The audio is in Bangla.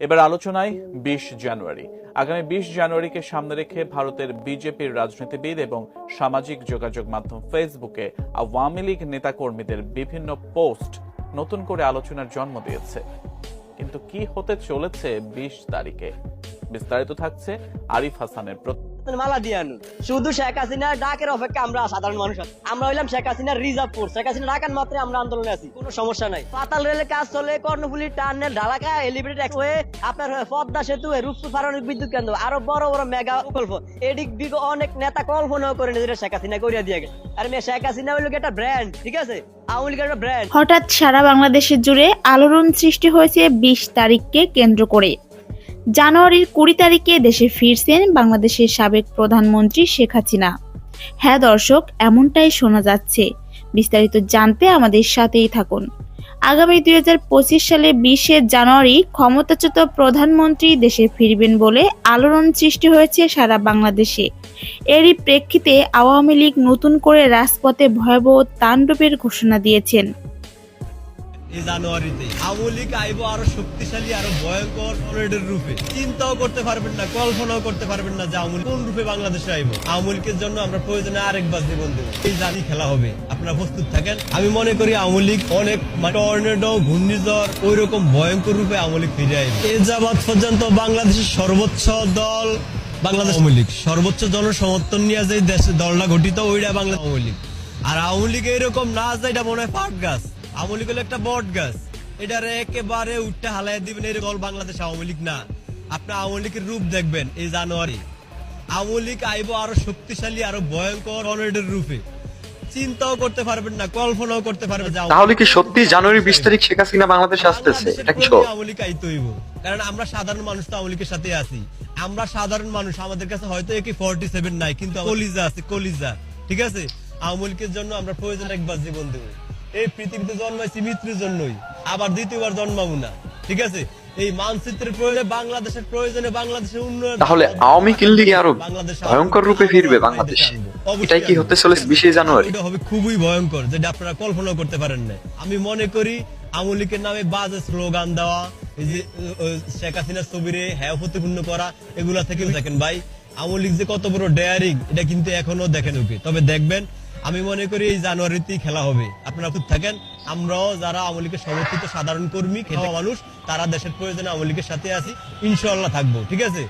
এবার আলোচনায় বিশ জানুয়ারি। আগামী বিশ জানুয়ারিকে সামনে রেখে ভারতের বিজেপির রাজনীতিবিদ এবং সামাজিক যোগাযোগ মাধ্যম ফেসবুকে আওয়ামী লীগ নেতাকর্মীদের বিভিন্ন পোস্ট নতুন করে আলোচনার জন্ম দিয়েছে। কিন্তু কি হতে চলেছে বিশ তারিখে? বিস্তারিত থাকছে আরিফ হাসানের প্রতি মালা দিয়ে আনুন। শুধু শেখ হাসিনার ডাকের অপেক্ষা আমরা সাধারণ মানুষ আছি। আমরা হইলাম শেখ হাসিনার রিজার্ভ ফোর্স শেখ হাসিনা ডাকান মাত্রে আমরা আন্দোলনে আছি। কোনো সমস্যা নাই। পাতাল রেলের কাজ চলে কর্ণফুলি টার্নেল ঢালাকা এলিভেটেড এক্সওয়ে আপনার পদ্মা সেতু রূপসু পারমাণবিক বিদ্যুৎ কেন্দ্র, আরও বড় বড় মেগা প্রকল্প। এদিক দিক অনেক নেতা কল্পনাও করে নিজেরা শেখ হাসিনা করিয়া দিয়ে গেছে। আর মেয়ে, শেখ হাসিনা হইল একটা ব্র্যান্ড ঠিক আছে? হঠাৎ সারা বাংলাদেশের জুড়ে আলোড়ন সৃষ্টি হয়েছে বিশ তারিখকে কেন্দ্র করে। জানুয়ারির কুড়ি তারিখে দেশে ফিরছেন বাংলাদেশের সাবেক প্রধানমন্ত্রী শেখ হাসিনা। হ্যাঁ দর্শক, এমনটাই শোনা যাচ্ছে। বিস্তারিত জানতে আমাদের সাথেই থাকুন। আগামী দুই হাজার পঁচিশ সালে বিশে জানুয়ারি ক্ষমতাচ্যুত প্রধানমন্ত্রী দেশে ফিরবেন বলে আলোড়ন সৃষ্টি হয়েছে সারা বাংলাদেশে। এরই প্রেক্ষিতে আওয়ামী লীগ নতুন করে রাজপথে ভয়াবহ তাণ্ডবের ঘোষণা দিয়েছেন। এই জানুয়ারিতে। আওয়ামী লীগ আইবো আরও শক্তিশালী, আরও ভয়ঙ্কর টর্নেডোর রূপে। চিন্তাও করতে পারবেন না, কল্পনাও করতে পারবেন না যে আওয়ামী লীগ কোন রূপে বাংলাদেশে আইবো। আওয়ামী লীগের জন্য আমরা প্রয়োজনে আরেকবার জীবন দেবো। এই জানি খেলা হবে। আপনারা প্রস্তুত থাকেন? আমি মনে করি আওয়ামী লীগ অনেক টর্নেডো, ঘূর্ণিঝড় ওই রকম ভয়ঙ্কর রূপে আওয়ামী লীগ ফিরে আইবে। এ যাবৎ পর্যন্ত বাংলাদেশের সর্বোচ্চ দল বাংলাদেশ আওয়ামী লীগ সর্বোচ্চ জনসমর্থন নিয়ে যে দেশে দলটা গঠিত, ওইটা বাংলা আওয়ামী লীগ আর আওয়ামী লীগ এরকম না আছে এটা মনে হয় পাট গাছ। আওয়ামী লীগ হলো একটা বট গাছ। এটারে একেবারে উঠতে হালাই দিবেন এর দল বাংলাদেশ আওয়ামী লীগ না। আপনি আওয়ামী লীগের রূপ দেখবেন এই জানুয়ারি। আওয়ামী লীগ আইবো আরও শক্তিশালী আরও ভয়ঙ্কর টর্নেডোর রূপে। চিন্তাও করতে পারবেন না কল্পনাও করতে পারবেন আওয়ামী তাহলে কি সত্যি জানুয়ারি বিশ তারিখ শেখ হাসিনা বাংলাদেশে আসতেছে? এটা কি সব? আওয়ামী লীগ আইতে হইব। কারণ আমরা সাধারণ মানুষ তো আওয়ামী লীগের সাথে আছি। আমরা সাধারণ মানুষ আমাদের কাছে হয়তো একে ফর্টি সেভেন নাই কিন্তু কলিজা আছে কলিজা। ঠিক আছে? আওয়ামী লীগের জন্য আমরা প্রয়োজন একবার জীবন দেবো। এই পৃথিবীতে জন্মাইছি মৃত্যুর জন্যই আবার দ্বিতীয়বার জন্মাবো না ঠিক আছে? এই মানচিত্রের প্রয়োজনে বাংলাদেশের প্রয়োজনে বাংলাদেশের উন্নয়ন তাহলে আওয়ামী কিল্লি আরও ভয়ঙ্কর রূপে ফিরবে বাংলাদেশ এটাই কি হতে চলেছে বিশে জানুয়ারি? এটা হবে খুবই ভয়ঙ্কর যেটা আপনারা কল্পনা করতে পারেন না আমি মনে করি আওয়ামী লীগের নামে বাজে স্লোগান দেওয়া এই যে শেখ হাসিনার ছবিরে হ্যাঁ প্রতিপূর্ণ করা এগুলা থেকে দেখেন ভাই আওয়ামী লীগ যে কত বড় ডেয়ারিং এটা কিন্তু এখনও দেখেন ওকে। তবে দেখবেন আমি মনে করি এই জানুয়ারিতেই খেলা হবে। আপনারা খুব থাকেন, আমরাও যারা আওয়ামী লীগের সমর্থিত সাধারণ কর্মী খেলা মানুষ, তারা দেশের প্রয়োজনে আওয়ামী লীগের সাথে আছি ইনশাল্লাহ থাকব, ঠিক আছে?